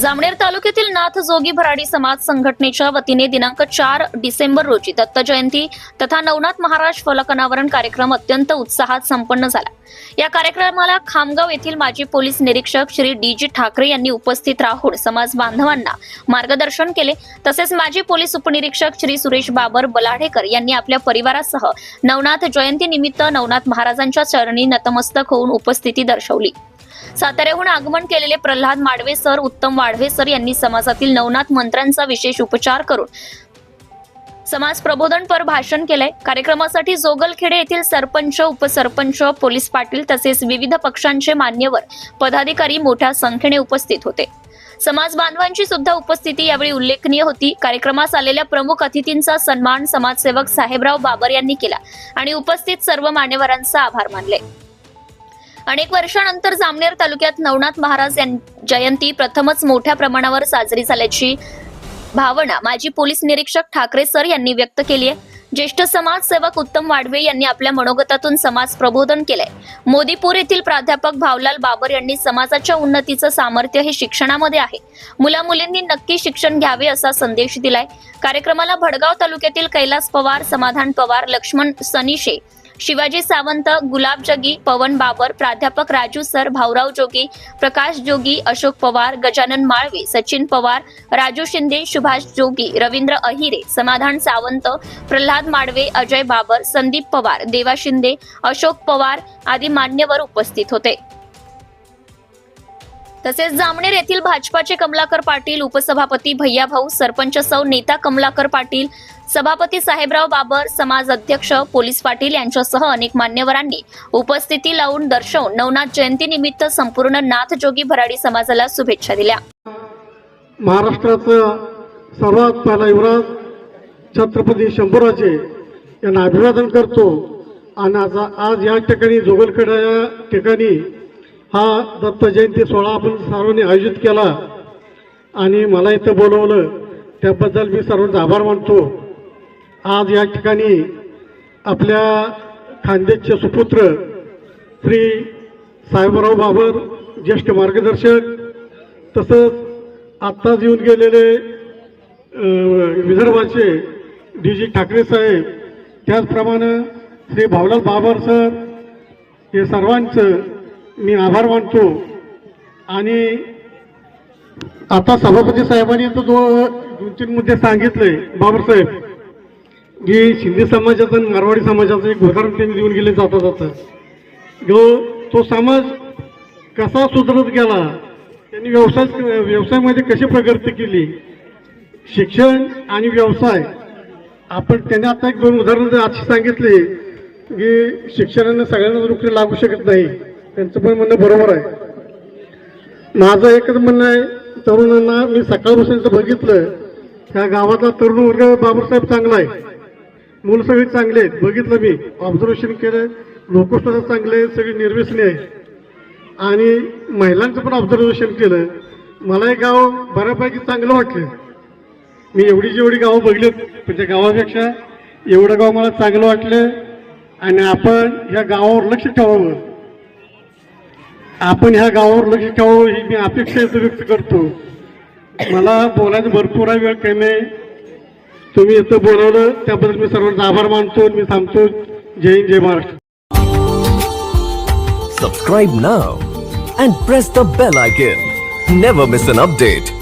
जामनेर तालुक्यातील नाथ जोगी भराडी समाज संघटनेच्या वतीने दिनांक चार डिसेंबर रोजी दत्त जयंती तथा नवनाथ महाराज फलक अनावरण कार्यक्रम अत्यंत उत्साहात संपन्न झाला. या कार्यक्रमाला खामगाव येथील माजी पोलीस निरीक्षक श्री डी जी ठाकरे यांनी उपस्थित राहून समाज बांधवांना मार्गदर्शन केले. तसेच माजी पोलीस उपनिरीक्षक श्री सुरेश बाबर बलाढेकर यांनी आपल्या परिवारासह नवनाथ जयंती निमित्त नवनाथ महाराजांच्या चरणी नतमस्तक होऊन उपस्थिती दर्शवली. साताऱ्याहून आगमन केलेले प्रल्हाद माडवे सर उत्तम वाढवे सर यांनी समाजातील नवनाथ मंत्र्यांचा विशेष उपचार करून समाज प्रबोधनपर भाषण केलंय. कार्यक्रमासाठी जोगलखेडे येथील सरपंच उपसरपंच पोलीस पाटील तसेच विविध पक्षांचे मान्यवर पदाधिकारी मोठ्या संख्येने उपस्थित होते. समाज बांधवांची सुद्धा उपस्थिती यावेळी उल्लेखनीय होती. कार्यक्रमास आलेल्या प्रमुख अतिथींचा सन्मान समाजसेवक साहेबराव बाबर यांनी केला आणि उपस्थित सर्व मान्यवरांचा आभार मानले. अनेक वर्षानंतर जामनेर तालुक्यात नवनाथ महाराज यां- जयंती प्रथमच मोठ्या प्रमाणावर साजरी झाल्याची भावना माजी पोलीस निरीक्षक ठाकरे सर यांनी व्यक्त केली आहे. ज्येष्ठ समाजसेवक उत्तम वाढवे यांनी आपल्या मनोगतातून समाज प्रबोधन केलंय. मोदीपूर येथील प्राध्यापक भावलाल बाबर यांनी समाजाच्या उन्नतीचं सामर्थ्य हे शिक्षणामध्ये आहे. मुला मुलींनी नक्की शिक्षण घ्यावे असा संदेश दिलाय. कार्यक्रमाला भडगाव तालुक्यातील कैलास पवार समाधान पवार लक्ष्मण सनिशे शिवाजी सावंत गुलाब जगी पवन बाबर प्राध्यापक राजू सर भाऊराव जोगी प्रकाश जोगी अशोक पवार गजानन माळवे सचिन पवार राजू शिंदे सुभाष जोगी रवींद्र अहिरे समाधान सावंत प्रल्हाद माडवे अजय बाबर संदीप पवार देवा शिंदे अशोक पवार आदी मान्यवर उपस्थित होते. तसेच जामनेर येथील भाजपाचे कमलाकर पाटील उपसभापती भैया भाऊ सरपंच सौ नेता कमलाकर पाटील सभापती साहेबराव बाबर समाज अध्यक्ष पोलीस पाटील यांच्यासह अनेक मान्यवरांनी उपस्थिती लावून दर्शवून नवनाथ जयंती निमित्त संपूर्ण नाथजोगी भराडी समाजाला शुभेच्छा दिल्या. महाराष्ट्राचं सर्वात पहिला युवराज छत्रपती शंभूराजे यांना अभिवादन करतो. आणि आज या ठिकाणी जोगलखेडा या ठिकाणी हा दत्त जयंती सोहळा आपण सर्वांनी आयोजित केला. आणि मला इथं बोलवलं त्याबद्दल मी सर्वांचा आभार मानतो. आज या ठिकाणी आपल्या खानदेशचे सुपुत्र श्री साहेबराव बाबर ज्येष्ठ मार्गदर्शक तसंच आत्ताच येऊन गेलेले विदर्भाचे डी जी ठाकरे साहेब त्याचप्रमाणे श्री भावलाल बाबर सर हे सर्वांचं मी आभार मानतो. आणि आता सभापती साहेबांनी तो दो दोन तीन मुद्दे सांगितले बाबर साहेब की शिंदे समाजाचं आणि मारवाडी समाजाचं एक उदाहरण त्यांनी देऊन गेले जाता जाता. जो तो समाज कसा सुधारत गेला त्यांनी व्यवसाय व्यवसायामध्ये कशी प्रगती केली शिक्षण आणि व्यवसाय आपण त्यांनी आता एक दोन उदाहरणं अशी सांगितले की शिक्षणानं सगळ्यांना नोकरी लागू शकत नाही. त्यांचं पण म्हणणं बरोबर आहे. माझं एकच म्हणणं आहे तरुणांना मी सकाळपासून बघितलं त्या गावातला तरुण वर्ग बाबासाहेब चांगला आहे. मूल सगळी चांगले आहेत बघितलं मी. ऑब्झर्वेशन केलं लोक चांगले आहेत सगळी निर्व्यसनी आहे. आणि महिलांचं पण ऑब्झर्वेशन केलं. मला हे गाव बऱ्यापैकी चांगलं वाटलं. मी एवढी जेवढी गावं बघली पण त्या गावापेक्षा एवढं गाव मला चांगलं वाटलं. आणि आपण ह्या गावावर लक्ष ठेवावं. आपण ह्या गावावर लक्ष ठेवावं ही मी अपेक्षा व्यक्त करतो. मला बोलायचं भरपूर आहे वेळ कमी आहे. तुम्ही इथं बोलवलं त्याबद्दल मी सर्वांचा आभार मानतो मी थांबतो जय हिंद जय Maharashtra. Subscribe now and press the bell icon never miss an update